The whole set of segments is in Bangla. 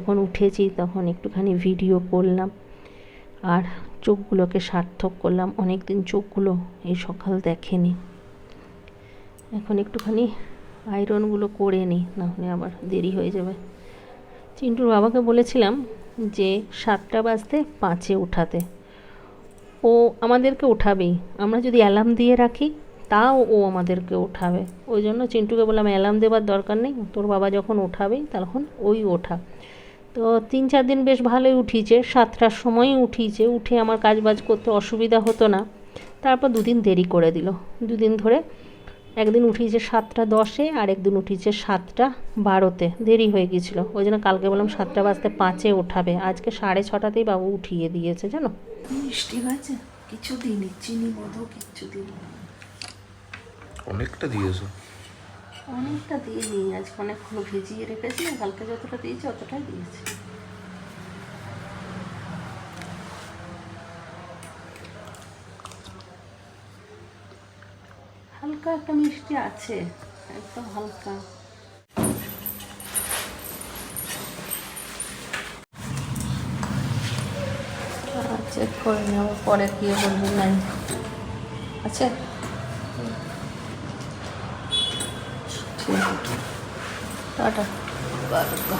যখন উঠেছি তখন একটুখানি ভিডিও করলাম আর চোখগুলোকে সার্থক করলাম। অনেক দিন চোখগুলো এই সকাল দেখেনি। এখন একটুখানি আয়রনগুলো করে নিই নাহলে আবার দেরি হয়ে যাবে। চিন্টুর বাবাকে বলেছিলাম যে সাতটা বাজতে পাঁচে উঠাতে। ও আমাদেরকে ওঠাবেই আমরা যদি অ্যালার্ম দিয়ে রাখি, তাও ও আমাদেরকে ওঠাবে ওই জন্য চিন্টুকে বললাম অ্যালার্ম দেওয়ার দরকার নেই। তোর বাবা যখন ওঠাবেই তখন ওই ওঠা। তো তিন চার দিন বেশ ভালোই উঠিয়েছে সাতটার সময়ই উঠিয়েছে। উঠে আমার কাজ বাজ করতে অসুবিধা হতো না। তারপর দুদিন দেরি করে দিল। দুদিন ধরে একদিন উঠিয়েছে সাতটা দশে আর একদিন উঠিয়েছে সাতটা বারোতে। দেরি হয়ে গিয়েছিল। ওই জন্য কালকে বললাম সাতটা বাজতে পাঁচে ওঠাবে আজকে সাড়ে ছটাতেই বাবু উঠিয়ে দিয়েছে জানো? মিষ্টি হয়েছে? কিছু দিইনি চিনি মধু দিইনি। অনেকটা দিয়েছ। অনেকটা দিয়ে নিই আজকে অনেকক্ষণ ভিজিয়ে রেখেছি কালকে যতটা দিয়েছি অতটাই দিয়েছি। হালকা একটা মিষ্টি আছে, একদম হালকা। চেক করে নেব, পরে গিয়ে বলবি নাই। আছে? ঠিক আছে টাটা বারোটা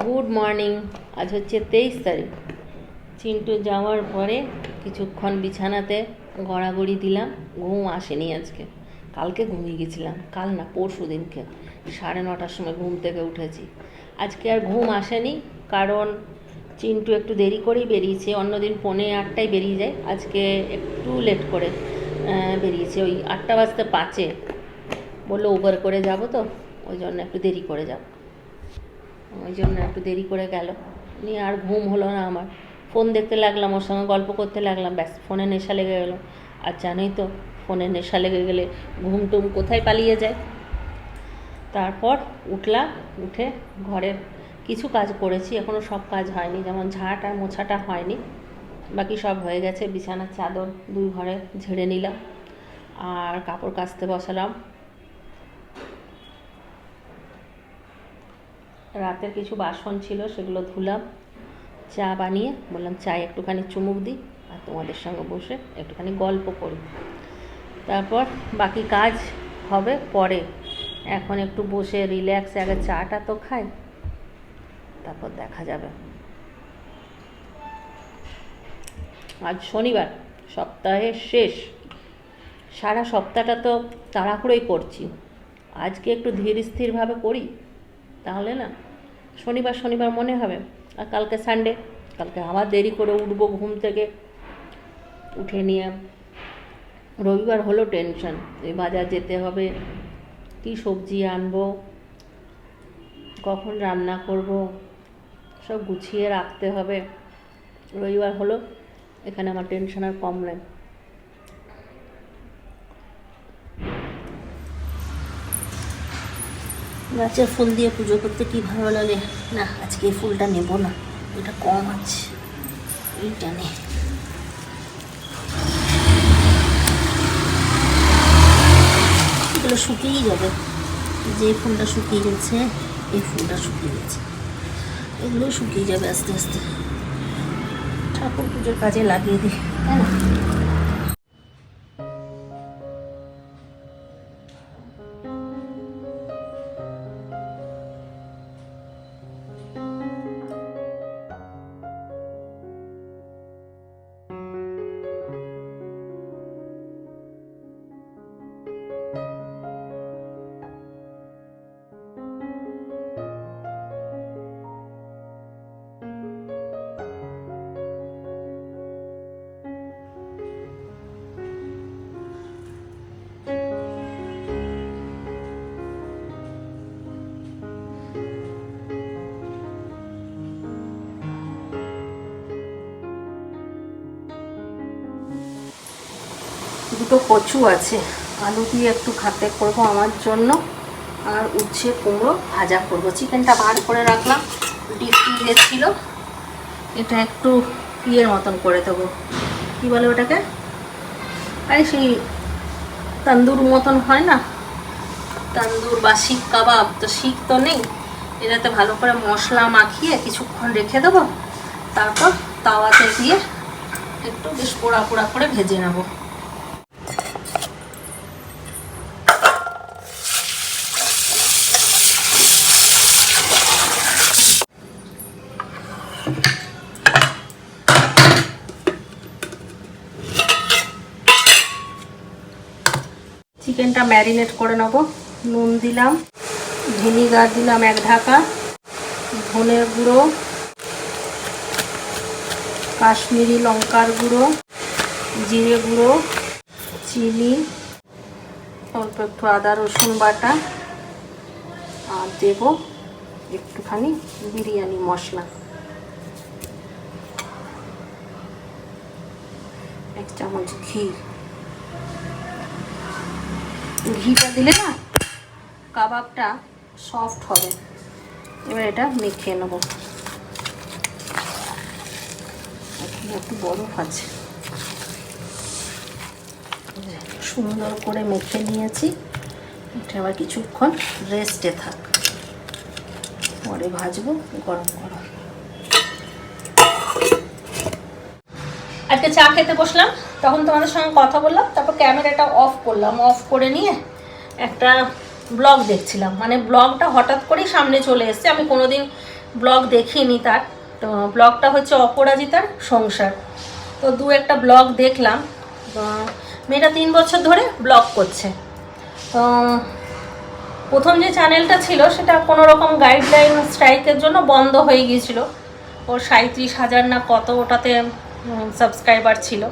গুড মর্নিং আজ হচ্ছে তেইশ তারিখ। চিন্টু যাওয়ার পরে কিছুক্ষণ বিছানাতে গড়াগড়ি দিলাম, ঘুম আসেনি আজকে। কালকে ঘুমিয়ে গেছিলাম, কাল না, পরশু দিনকে। সাড়ে নটার সময় ঘুম থেকে উঠেছি। আজকে আর ঘুম আসেনি, কারণ চিন্টু একটু দেরি করেই বেরিয়েছে অন্যদিন পৌনে আটটায় বেরিয়ে যায়। আজকে একটু লেট করে বেরিয়েছে। ওই আটটা বাজতে পাঁচে। বলল উবার করে যাব তো? ওই জন্য একটু দেরি করে যাব। ওই জন্য একটু দেরি করে গেল। নিয়ে আর ঘুম হলো না আমার। ফোন দেখতে লাগলাম, ওর সঙ্গে গল্প করতে লাগলাম, ব্যাস, ফোনে নেশা লেগে গেলো। আর জানোই তো, ফোনে নেশা লেগে গেলে ঘুম টুম কোথায় পালিয়ে যায়। তারপর উঠলাম, উঠে ঘরের কিছু কাজ করেছি এখনও সব কাজ হয়নি, যেমন ঝাঁট আর মোছাটা হয়নি। বাকি সব হয়ে গেছে, বিছানার চাদর দুই ঘরে ঝেড়ে নিলাম। আর কাপড় কাচতে বসালাম। রাতের কিছু বাসন ছিল, সেগুলো ধুলাম, চা বানিয়ে বললাম, চায় একটুখানি চুমুক দিই আর তোমাদের সঙ্গে বসে একটুখানি গল্প করি। তারপর বাকি কাজ হবে পরে। এখন একটু বসে রিল্যাক্সে আগে চাটা তো খাই, তারপর দেখা যাবে। আজ শনিবার সপ্তাহের শেষ। সারা সপ্তাহটা তো তাড়াহুড়োই করছি। আজকে একটু ধীর স্থিরভাবে করি। তাহলে না, শনিবার শনিবার মনে হবে। আর কালকে সানডে কালকে আবার দেরি করে উঠবো ঘুম থেকে। উঠে নিয়ে রবিবার হলো টেনশন এই বাজার যেতে হবে, কী সবজি আনব, কখন রান্না করব, সব গুছিয়ে রাখতে হবে। রবিবার হলো, এখানে আমার টেনশন আর কম নেই। গাছের ফুল দিয়ে পুজো করতে কি ভালো লাগে? না, আজকে এই ফুলটা নেব না। এটা কম আছে। এইটা নে। এগুলো শুকিয়েই যাবে। যে ফুলটা শুকিয়ে গেছে, এই ফুলটা শুকিয়ে গেছে। এগুলো শুকিয়ে যাবে আস্তে আস্তে। ঠাকুর পুজোর কাজে লাগিয়ে দিই, তাই না? দুটো কচু আছে। আলু দিয়ে একটু খাতে করব আমার জন্য। আর উচ্ছে কুমড়ো ভাজা করব। চিকেনটা বার করে রাখলাম। ডিপ ফ্রিজে এটা একটু ইয়ের মতন করে দেবো। কী বলে ওটাকে? আরে সেই তন্দুর মতন হয় না? তান্দুর বা শিখ কাবাব তো শিক তো নেই। এটাতে ভালো করে মশলা মাখিয়ে কিছুক্ষণ রেখে দেবো। তারপর তাওয়াতে দিয়ে একটু বেশ পোড়া পোড়া করে ভেজে নেব চিকেনটা ম্যারিনেট করে নেব। নুন দিলাম, ভিনিগার দিলাম এক ঢাকা, ধনের গুঁড়ো, কাশ্মীরি লঙ্কার গুঁড়ো, জিরে গুঁড়ো, চিনি, অল্প একটু আদা, রসুন বাটা, আর দেব একটুখানি বিরিয়ানি মশলা। এক চামচ ঘি। ঘিটা দিলে না কাবাবটা সফট হবে। এবার এটা মেখে নেব। একটু বরফ আছে। সুন্দর করে মেখে নিয়েছি। এটা আবার কিছুক্ষণ রেস্টে থাক। পরে ভাজবো, গরম গরম আজকে চা খেতে বসলাম, তখন তোমাদের সঙ্গে কথা বললাম, তারপর ক্যামেরাটা অফ করলাম অফ করে নিয়ে একটা ব্লগ দেখছিলাম। মানে ব্লগটা হঠাৎ করেই সামনে চলে এসেছে, আমি কোনোদিন ব্লগ দেখিনি তার। তো ব্লগটা হচ্ছে অপরাজিতার সংসার। তো দু একটা ব্লগ দেখলাম মেয়েটা তিন বছর ধরে ব্লগ করছে। তো প্রথম যে চ্যানেলটা ছিল, সেটা কোনো রকম গাইডলাইন স্ট্রাইকের জন্য বন্ধ হয়ে গিয়েছিল। ওর সাঁত্রিশ হাজার না কত, ওটাতে সাবস্ক্রাইবার ছিল।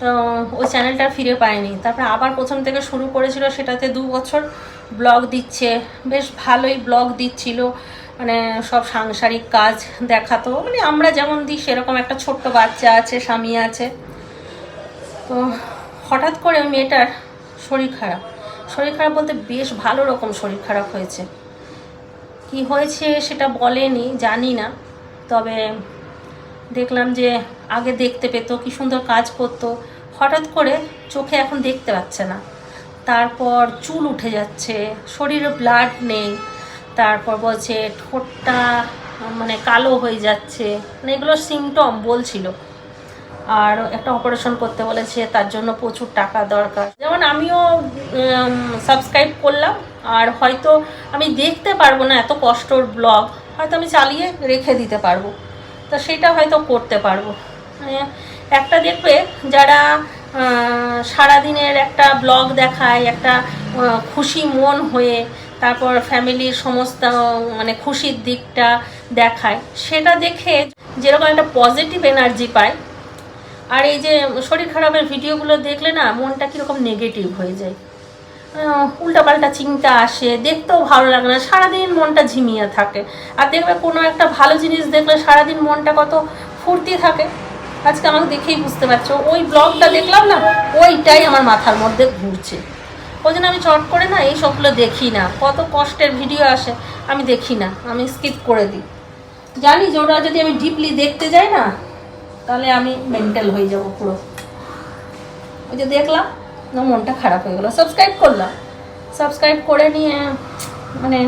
তো ওই চ্যানেলটা ফিরে পায়নি। তারপরে আবার প্রথম থেকে শুরু করেছিল, সেটাতে দু বছর ব্লগ দিচ্ছে। বেশ ভালোই ব্লগ দিচ্ছিল। মানে সব সাংসারিক কাজ দেখাতো। মানে আমরা যেমন দিই, সেরকম একটা ছোট্ট বাচ্চা আছে, স্বামী আছে। তো হঠাৎ করে মেয়েটার শরীর খারাপ। শরীর খারাপ বলতে বেশ ভালো রকম শরীর খারাপ হয়েছে। কি হয়েছে সেটা বলেনি, জানি না। তবে দেখলাম যে আগে দেখতে পেতো, কি সুন্দর কাজ করতো। হঠাৎ করে চোখে এখন দেখতে পাচ্ছে না। তারপর চুল উঠে যাচ্ছে, শরীরে ব্লাড নেই, তারপর বলছে ঠোঁটটা মানে কালো হয়ে যাচ্ছে মানে এগুলো সিমটম বলছিল। আর একটা অপারেশন করতে বলেছে, তার জন্য প্রচুর টাকা দরকার। যেমন আমিও সাবস্ক্রাইব করলাম, আর হয়তো আমি দেখতে পারব না এত কষ্টর ব্লগ হয়তো আমি চালিয়ে রেখে দিতে পারব। তো সেটা হয়তো করতে পারব। মানে একটা দেখবে যারা সারাদিনের একটা ব্লগ দেখায়, একটা খুশি মন হয়ে তারপর ফ্যামিলির সমস্ত মানে খুশির দিকটা দেখায়, সেটা দেখে যেরকম একটা পজিটিভ এনার্জি পায়, আর এই যে শরীর খারাপের ভিডিওগুলো দেখলে না মনটা কীরকম নেগেটিভ হয়ে যায়। উল্টাপাল্টা চিন্তা আসে, দেখতেও ভালো লাগে না, সারাদিন মনটা ঝিমিয়ে থাকে। আর দেখবে কোনো একটা ভালো জিনিস দেখলে সারাদিন মনটা কত ফুর্তি থাকে। আজকে আমাকে দেখেই বুঝতে পারছ, ওই ব্লগটা দেখলাম না, ওইটাই আমার মাথার মধ্যে ঘুরছে। ওই জন্য আমি চট করে না এই সবগুলো দেখি না, কত কষ্টের ভিডিও আসে, আমি দেখি না, আমি স্কিপ করে দিই। জানি যে ওরা যদি আমি ডিপলি দেখতে যাই না, তাহলে আমি মেন্টাল হয়ে যাব পুরো। ওই যে দেখলাম মনটা খারাপ হয়ে গেলো। সাবস্ক্রাইব করলাম। সাবস্ক্রাইব করে নিয়ে মানে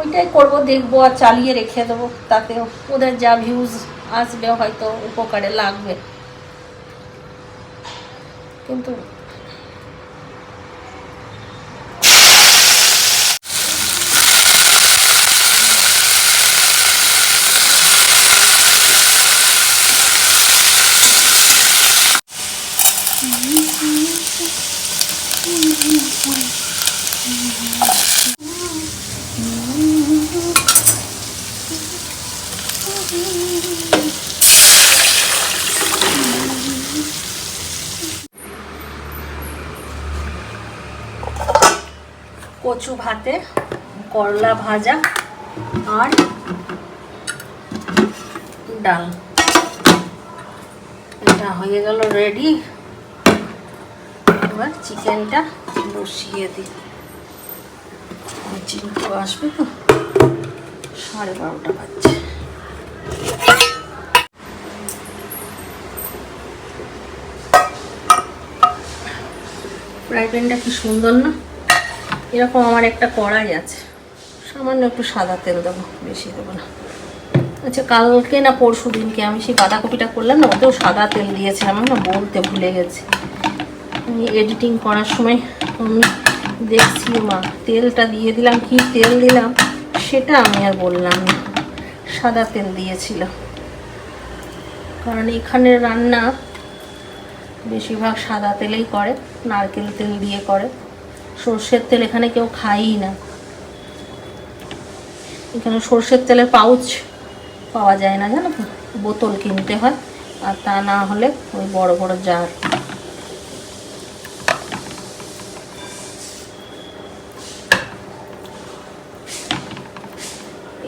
ওইটাই করব, দেখব আর চালিয়ে রেখে দেবো। তাতে ওদের যা ভিউজ আসবে, হয়তো উপকারে লাগবে। কিন্তু কচু ভাতে, করলা ভাজা আর ডাল। এটা হয়ে গেল রেডি এবার চিকেনটা বসিয়ে দিই। চিন্টু আসবে তো? সাড়ে বারোটা বাজছে। ফ্রাই প্যানটা কি সুন্দর না? এরকম আমার একটা কড়াই আছে। সামান্য একটু সাদা তেল দেবো, বেশি দেবো না। আচ্ছা কালকে না পরশু দিনকে আমি সেই বাঁধাকপিটা করলাম না, ওতেও সাদা তেল দিয়েছে আমি না বলতে ভুলে গেছি। আমি এডিটিং করার সময় আমি দেখছি মা, তেলটা দিয়ে দিলাম, কি তেল দিলাম সেটা আমি আর বললাম না। সাদা তেল দিয়েছিলাম কারণ এখানের রান্না বেশিরভাগ সাদা তেলেই করে, নারকেল তেল দিয়ে করে। সর্ষের তেল এখানে কেউ খায়ই না। এখানে সর্ষের তেলের পাউচ পাওয়া যায় না, জানো তো? বোতল কিনতে হয়, আর তা না হলে ওই বড় বড় জার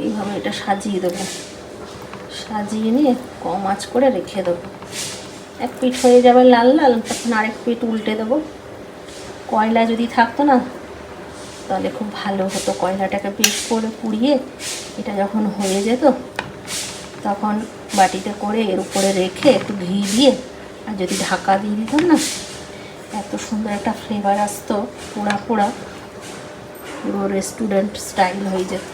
এইভাবে এটা সাজিয়ে দেবো। সাজিয়ে নিয়ে কম আঁচ করে রেখে দেবো। এক পিঠ হয়ে যাবে লাল লাল, তখন আরেক পিঠ উল্টে দেবো। কয়লা যদি থাকতো না, তাহলে খুব ভালো হতো। কয়লাটাকে বেশ করে পুড়িয়ে এটা যখন হয়ে যেত, তখন বাটিতে করে এর উপরে রেখে একটু ঘি দিয়ে, আর যদি ঢাকা দিয়ে দিতাম না, এত সুন্দর একটা ফ্লেভার আসতো, পোড়া পোড়া, পুরো রেস্টুরেন্ট স্টাইল হয়ে যেত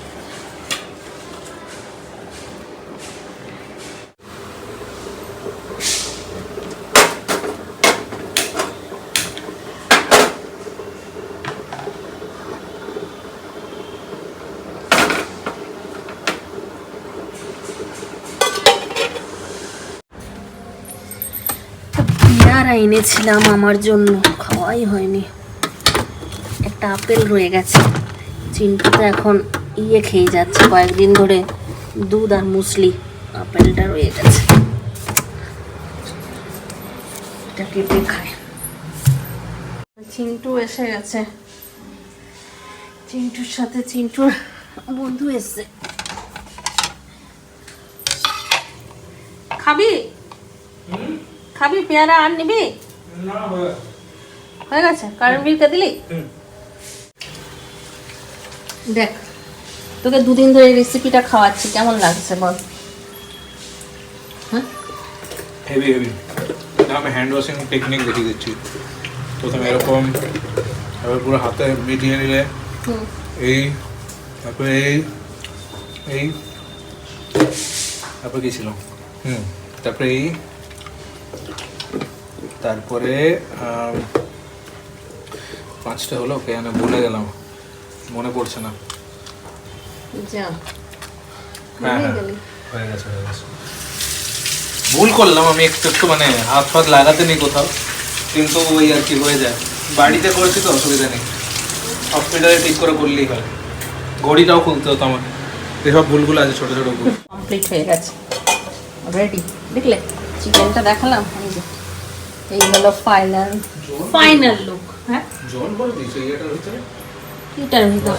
পেয়ারা এনেছিলাম আমার জন্য। খাওয়াই হয়নি। একটা আপেল রয়ে গেছে। চিন্টু তো এখন ইয়ে খেয়ে যাচ্ছে। কয়েকদিন ধরে দুধ আর মুসলি আপেলটা রয়ে গেছে। এটা কেটে খায়। চিন্টু এসে গেছে। চিন্টুর সাথে চিন্টুর বন্ধু এসছে। খাবি? খাবি পেয়ারা আর নিবি? হয়ে গেছে। কারেন্ট বিলকে দিলি? দেখ তোকে দুদিন ধরে রেসিপিটা খাওয়াচ্ছি কেমন লাগছে বল? হ্যাঁ? হেভি হেভি আমি হ্যান্ড ওয়াশিং টেকনিক দেখিয়ে দিচ্ছি। প্রথমে এরকম তারপর পুরো হাতে মিটিয়ে নিলে এই তারপরে এই এই তারপরে কি ছিল? হুম তারপরে এই তারপরে পাঁচটা হলো কেন ভুলে গেলাম। মনে পড়ছে না। হ্যাঁ হ্যাঁ। হয়ে গেছে হয়ে গেছে। ভুল করলাম আমি একটু একটু মানে হাত ফাত লাগাতে নেই কোথাও। কিন্তু ওই আর কি হয়ে যায়। বাড়িতে করেছি তো অসুবিধা নেই। হসপিটালে ঠিক করে করলেই হয়। ঘড়িটাও খুলতে হতো আমার এসব ভুলগুলো আছে ছোটো ছোটো ভুল। কমপ্লিট হয়ে গেছে। রেডি দেখলে? চিকেনটা দেখালাম। এই হলো ফাইনাল ফাইনাল লুক হ্যাঁ? জল বল দিয়েছ ইয়েটার ভিতরে? এটার ভিতর।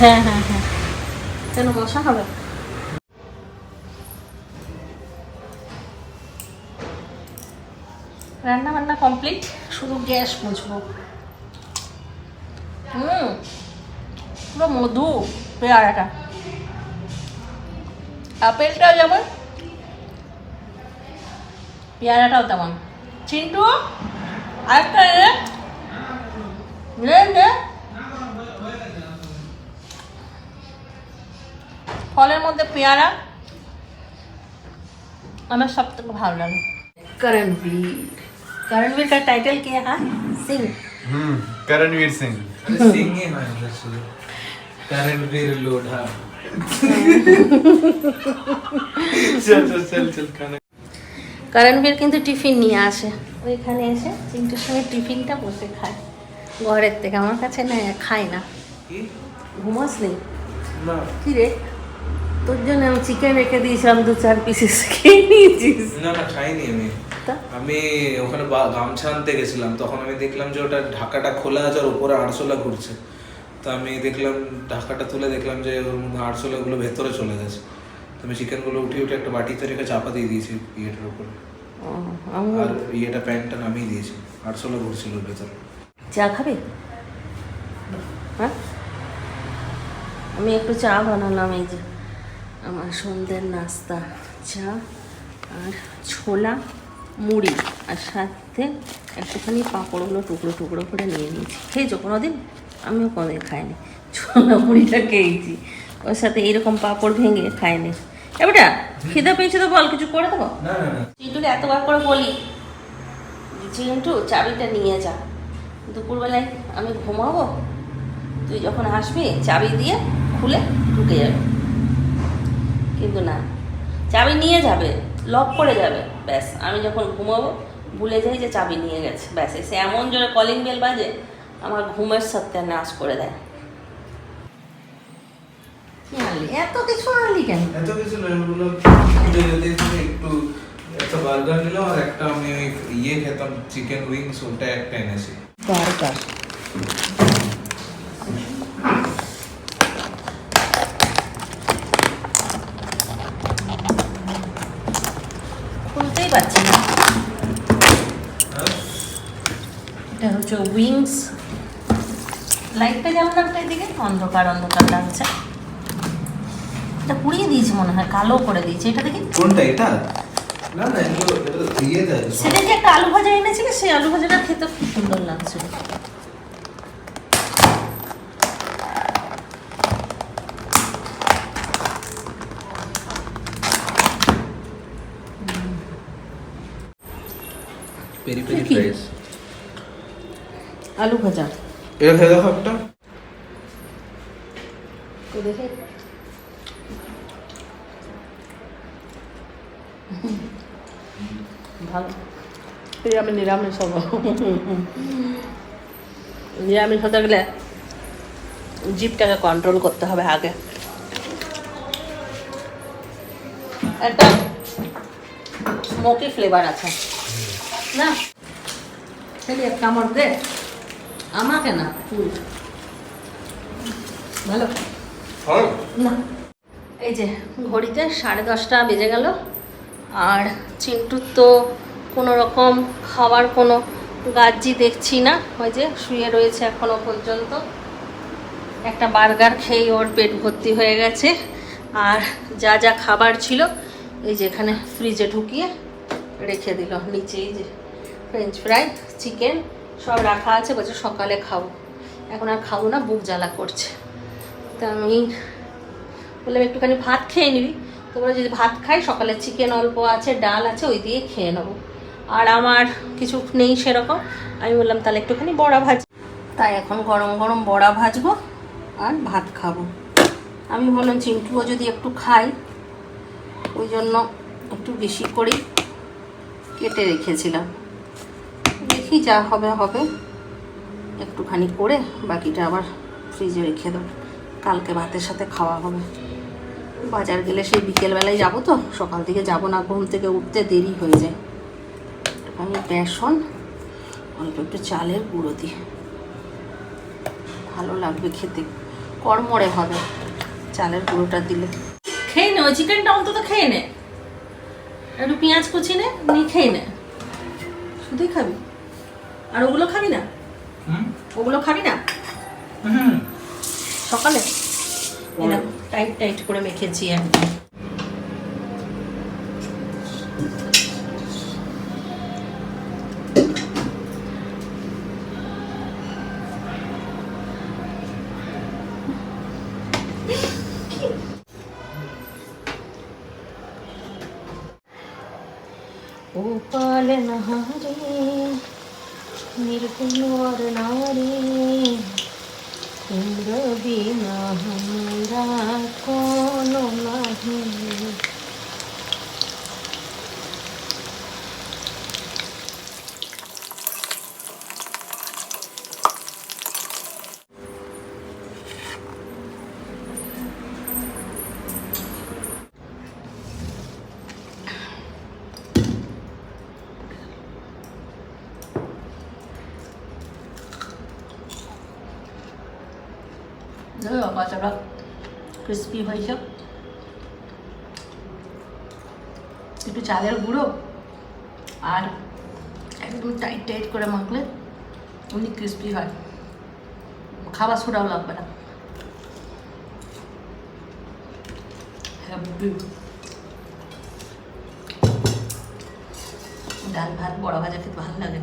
হ্যাঁ হ্যাঁ হ্যাঁ। কেন মশা হবে? রান্না বান্না কমপ্লিট শুধু গ্যাস মুছবো। হুম পুরো মধু পেয়ারাটা। আপেলটা যেমন পেয়ারাটাও তেমন চিন্টু আরেকটা রে নে নে ফলের মধ্যে পেয়ারা আমার সব থেকে ভালো লাগে করণবীর করণবীর का टाइटल क्या है सिंह हम्म करणवीर सिंह সিঙ্গে হয় শুধু করণবীর লোঢা চল চল চল চল খানা করণবীর কিন্তু টিফিন নিয়ে আসে। ওইখানে এসে চিন্টুর সঙ্গে টিফিনটা বসে খায়। ঘরের থেকে আমার কাছে না খায় না। কি? ঘুমাস নেই না। কি রে? তোর জন্য আমি চিকেন রেখে দিয়েছিলাম দু চার পিসেস খেয়ে নিয়েছিস। না না খাইনি আমি। তা? আমি ওখানে বা- গামছা আনতে গেছিলাম তখন আমি দেখলাম যে ওটা ঢাকাটা খোলা আছে আর উপরে আরশোলা ঘুরছে। তো আমি দেখলাম ঢাকাটা তুলে দেখলাম যে ওর মধ্যে আরশোলাগুলো ভেতরে চলে গেছে। তো আমি চিকেনগুলো উঠিয়ে উঠে একটা বাটিতে রেখে চাপা দিয়ে দিয়েছি ইয়েটার উপরে। আর ইয়েটা প্যান্টটা নামিয়ে দিয়েছি আরশোলা ঘুরছিল ভেতরে। চা খাবে? হ্যাঁ? আমি একটু চা বানালাম এই যে আমার সন্ধ্যের নাস্তা। চা আর ছোলা মুড়ি আর সাথে একটুখানি পাঁপড়গুলো টুকরো টুকরো করে নিয়ে নিয়েছি। খেয়েছো কোনো দিন আমিও কোনোদিন খাইনি। ছোলা মুড়িটা খেয়েছি। ওর সাথে এইরকম পাঁপড় ভেঙে খাইনি এবারটা খিদে পেয়েছে তো বল কিছু করে দেবো? না না না। চিন্টুকে এতবার করে বলি চিন্টু চাবিটা নিয়ে যা। দুপুরবেলায় আমি ঘুমাবো তুই যখন আসবি চাবি দিয়ে খুলে ঢুকে যাবে। কিন্তু না চাবি নিয়ে যাবে লক করে যাবে ব্যাস। আমি যখন ঘুমাবো ভুলে যাই যে চাবি নিয়ে গেছে ব্যাস। এসে এমন জোরে কলিং বেল বাজে আমার ঘুমের সাথে নাশ করে দেয়? এত কিছু আনলি কেন? এত কিছু নয় ওগুলো একটু একটা বার্গার নিলাম আর একটা আমি ওই ইয়ে খেতাম চিকেন উইংস ওটা একটা এনেছি। বার্গার খুলতেই পারছি না। এটা হচ্ছে উইংস লাইটটা যেমন একটা এদিকে অন্ধকার অন্ধকার লাগছে এটা পুড়িয়ে দিয়েছে মনে হয় কালো করে দিয়েছে। এটা দেখি। কোনটা এটা? না না এগুলো এটা দেয়। সেটা যে একটা আলু ভাজা এনেছিলে? সেই আলু ভাজাটা খেতে খুব সুন্দর লাগছিল পেরি পেরি কি? আলু ভাজা। খেয়ে দেখো তো দেখে ভালো এই আমি নিরামিষ হব। নিরামিষ হতে গেলে জিপটাকে কন্ট্রোল করতে হবে আগে। একটা স্মোকি ফ্লেভার আছে। না? সেটি এক কামড় দে। আমাকে না তুই ভালো? না। এই যে ঘড়িতে সাড়ে দশটা বেজে গেল। আর চিন্টুর তো কোনো রকম খাওয়ার কোনো গাজ্জি দেখছি না। ওই যে শুয়ে রয়েছে এখনও পর্যন্ত। একটা বার্গার খেয়ে ওর পেট ভর্তি হয়ে গেছে। আর যা যা খাবার ছিল, এই যে এখানে ফ্রিজে ঢুকিয়ে রেখে দিল। নিচে এই যে ফ্রেঞ্চ ফ্রাই চিকেন সব রাখা আছে, বলছে সকালে খাব। এখন আর খাব না, বুক জ্বালা করছে। তা আমি বললাম, একটুখানি ভাত খেয়ে নিবি। তোমরা যদি ভাত খাই, সকালে চিকেন অল্প আছে, ডাল আছে, ওই দিয়ে খেয়ে নেব। আর আমার কিছু নেই সেরকম। আমি বললাম, তাহলে একটুখানি বড়া ভাজ। তাই এখন গরম গরম বড়া ভাজবো আর ভাত খাব। আমি বললাম চিন্টুও যদি একটু খাই, ওই জন্য একটু বেশি করেই কেটে রেখেছিলাম। দেখি যা হবে হবে। একটুখানি করে বাকিটা আবার ফ্রিজে রেখে দেবো। কালকে ভাতের সাথে খাওয়া হবে। বাজার গেলে সেই বিকেলবেলায় যাব তো? সকাল থেকে যাব না, ঘুম থেকে উঠতে দেরি হয়ে যায়। একটুখানি বেসন অল্প একটু চালের গুঁড়ো দিয়ে ভালো লাগবে খেতে কড়মড়ে হবে চালের গুঁড়োটা দিলে। খেয়ে নে ওই চিকেনটা অন্তত খেয়ে নে। একটু পেঁয়াজ কুচি নে নিয়ে খেয়ে নে। শুধুই খাবি? আর ওগুলো খাবি না? ওগুলো খাবি না? হুম। সকালে? এরকম টাইট টাইট করে মেখেছি একদম চালের গুঁড়ো আর একদম টাইট টাইট করে মাখলে এমনি ক্রিস্পি হয়। খাবার সোডাও লাগবে না। ডাল ভাত, বড়া ভাজা খেতে ভালো লাগে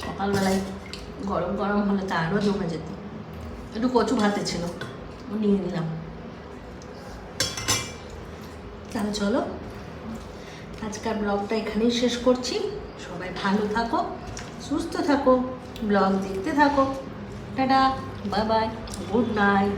সকালবেলায় গরম গরম হলে তা আরও জমে যেত। একটু কচু ভাতে ছিল, নিয়ে নিলাম। তাহলে চলো আজকের ব্লগটা এখানেই শেষ করছি। সবাই ভালো থাকো, সুস্থ থাকো, ব্লগ দেখতে থাকো। Tata, bye bye, good night.